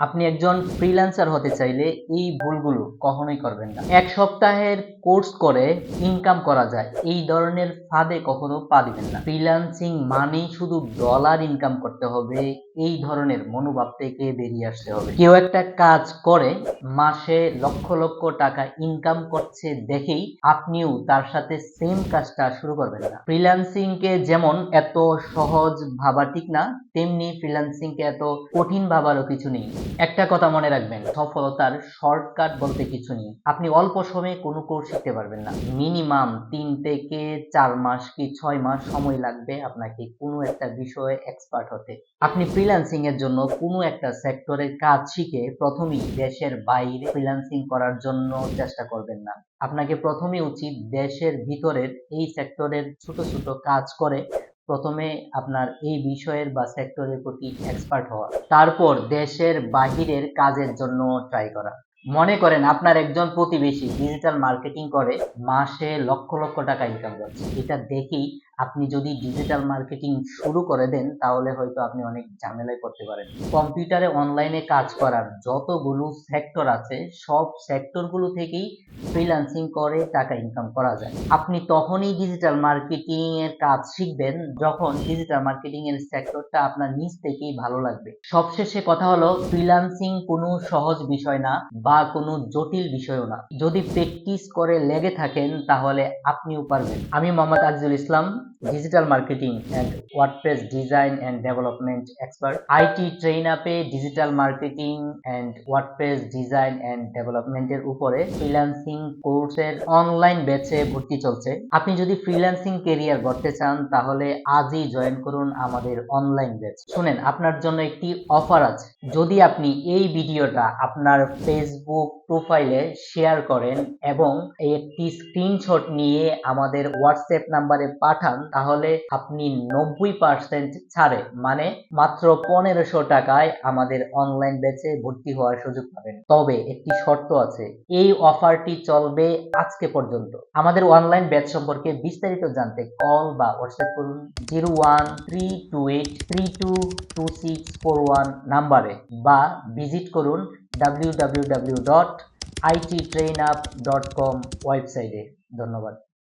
আপনি একজন ফ্রিল্যান্সার হতে চাইলে এই ভুলগুলো কখনোই করবেন না। এক সপ্তাহের কোর্স করে ইনকাম করা যায়, এই ধরনের ফাঁদে কখনো পা দিবেন না। ফ্রিল্যান্সিং মানেই শুধু ডলার ইনকাম করতে হবে এই ধরনের মনোভাব থেকে বেরিয়ে আসতে হবে। কেউ একটা কাজ করে, মাসে লক্ষ লক্ষ টাকা ইনকাম করছে দেখেই আপনিও তার সাথে সেম কাজটা শুরু করবেন না। ফ্রিল্যান্সিং কে যেমন এত সহজ ভাবা ঠিক না, তেমনি ফ্রিল্যান্সিং কে এত কঠিন ভাবারও কিছু নেই। একটা কথা মনে রাখবেন, সফলতার শর্টকাট বলতে কিছু নেই। আপনি অল্প সময়ে কোনো কোর্স শিখতে পারবেন না। মিনিমাম তিন থেকে চার মাস কি ছয় মাস সময় লাগবে আপনাকে কোনো একটা বিষয়ে এক্সপার্ট হতে। আপনি ফ্রিল্যান্সিং এর জন্য কোনো একটা সেক্টরের কাজ শিখে প্রথমেই দেশের বাইরে ফ্রিল্যান্সিং করার জন্য চেষ্টা করবেন না। আপনাকে প্রথমে উচিত দেশের ভিতরের এই সেক্টরের ছোট ছোট কাজ করে প্রথমে আপনার এই বিষয়ের বা সেক্টরের প্রতি এক্সপার্ট হওয়া। তারপর দেশের বাহিরের কাজের জন্য ট্রাই করা। মনে করেন আপনার একজন প্রতিবেশী ডিজিটাল মার্কেটিং করে মাসে লক্ষ লক্ষ টাকা ইনকাম করছে এটা দেখেই আপনি যদি ডিজিটাল মার্কেটিং শুরু করে দেন, তাহলে হয়তো আপনি অনেক ঝামেলায় পড়তে পারেন। কম্পিউটারে অনলাইনে কাজ করার যতগুলো সেক্টর আছে, সব সেক্টরগুলো থেকেই ফ্রিল্যান্সিং করে টাকা ইনকাম করা যায়। আপনি তখনই ডিজিটাল মার্কেটিং এর কাজ শিখবেন যখন ডিজিটাল মার্কেটিং এর সেক্টরটা আপনার নিজ থেকেই ভালো লাগবে। সবশেষে কথা হলো ফ্রিল্যান্সিং কোনো সহজ বিষয় না বা কোনো জটিল বিষয়ও না। যদি প্র্যাকটিস করে লেগে থাকেন, তাহলে আপনিও পারবেন। আমি Mohammad Azizul Islam. um, digital marketing and WordPress design and development expert IT train আপে digital marketing and WordPress design and ডেভেলপমেন্টের উপরে ফ্রিল্যান্সিং কোর্সের অনলাইন ব্যাচে ভর্তি চলছে। আপনি যদি ফ্রিল্যান্সিং কেরিয়ার গড়তে চান, তাহলে আজই জয়েন করুন আমাদের অনলাইন ব্যাচ শুনেন, আপনার জন্য একটি অফার আছে। যদি আপনি এই ভিডিওটা আপনার ফেসবুক প্রোফাইলে শেয়ার করেন এবং একটি স্ক্রিনশট নিয়ে আমাদের হোয়াটসঅ্যাপ নাম্বারে পাঠান তাহলে আপনি নব্বই পার্সেন্ট ছাড়ে মানে মাত্র পনেরোশো টাকায় আমাদের অনলাইন ব্যাচে ভর্তি হওয়ার সুযোগ পাবেন। তবে একটি শর্ত আছে, এই অফারটি চলবে আজকে পর্যন্ত। আমাদের অনলাইন ব্যাচ সম্পর্কে বিস্তারিত জানতে কল বা হোয়াটসঅ্যাপ করুন zero one three two eight three two two six four one নাম্বারে বা ভিজিট করুন W W W dot IT train up dot com ওয়েবসাইটে ধন্যবাদ।